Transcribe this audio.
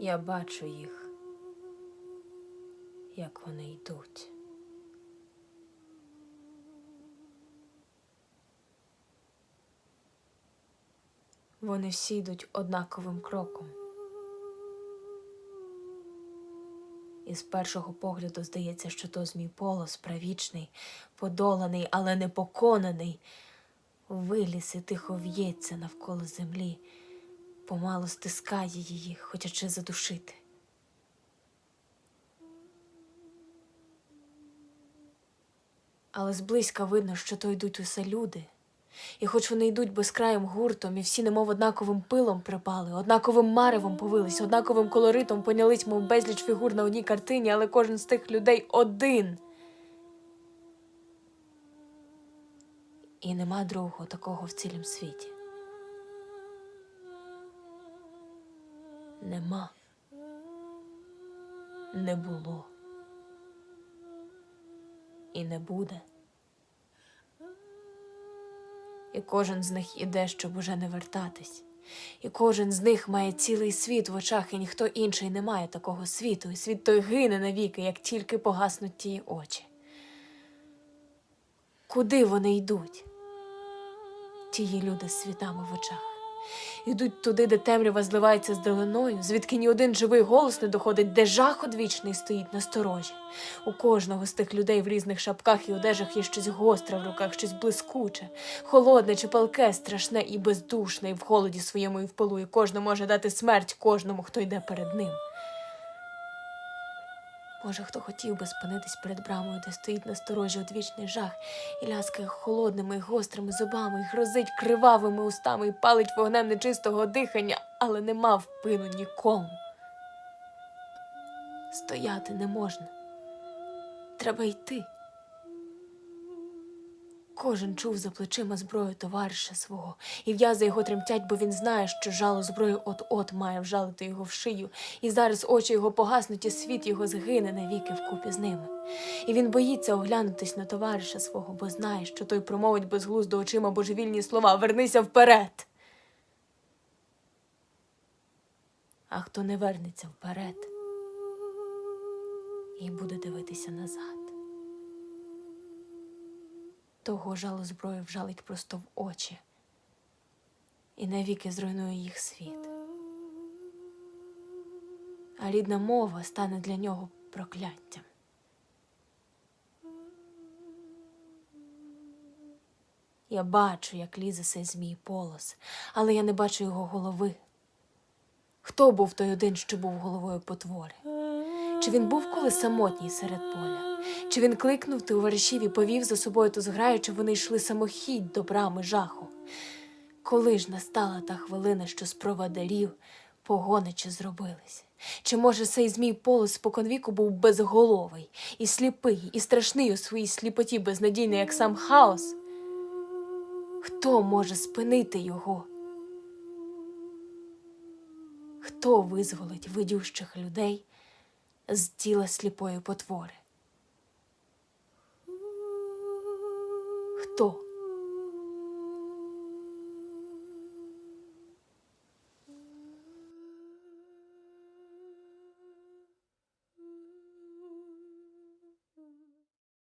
Я бачу їх, як вони йдуть. Вони всі йдуть однаковим кроком. І з першого погляду здається, що то змій полос правічний, подоланий, але не поконаний, виліз і тихо в'ється навколо землі, помалу стискає її, хочучи задушити. Але зблизька видно, що то йдуть усе люди. І хоч вони йдуть безкраїм гуртом, і всі немов однаковим пилом припали, однаковим маревом повились, однаковим колоритом понялись, мов безліч фігур на одній картині, але кожен з тих людей один. І нема другого такого в цілім світі. Нема. Не було. І не буде. І кожен з них іде, щоб уже не вертатись. І кожен з них має цілий світ в очах, і ніхто інший не має такого світу, і світ той гине навіки, як тільки погаснуть ті очі. Куди вони йдуть? Тії люди з світами в очах. Йдуть туди, де темрява зливається з долиною, звідки ні один живий голос не доходить, де жах одвічний стоїть на сторожі. У кожного з тих людей в різних шапках і одежах є щось гостре в руках, щось блискуче, холодне чи палке, страшне і бездушне, і в холоді своєму і в полу, і кожен може дати смерть кожному, хто йде перед ним. Може, хто хотів би спинитись перед брамою, де стоїть на сторожі одвічний жах, і ляскає холодними й гострими зубами, і грозить кривавими устами, і палить вогнем нечистого дихання, але нема впину нікому. Стояти не можна. Треба йти. Кожен чув за плечима зброю товариша свого, і в'язи його тремтять, бо він знає, що жало зброї от-от має вжалити його в шию, і зараз очі його погаснуть, і світ його згине навіки вкупі з ними. І він боїться оглянутись на товариша свого, бо знає, що той промовить безглуздо очима божевільні слова Вернися вперед. А хто не вернеться вперед і буде дивитися назад того жало зброю вжалить просто в очі і навіки зруйнує їх світ. А рідна мова стане для нього прокляттям. Я бачу, як лізе сей змій полос, але я не бачу його голови. Хто був той один, що був головою потвори? Чи він був коли самотній серед поля? Чи він кликнув товаришів і повів за собою ту зграю, чи вони йшли самохідь до брами жаху? Коли ж настала та хвилина, що з проводарів погоничі зробилися? Чи може сей змій полос споконвіку був безголовий, і сліпий, і страшний у своїй сліпоті, безнадійний, як сам хаос? Хто може спинити його? Хто визволить видющих людей з тіла сліпої потвори? Хто?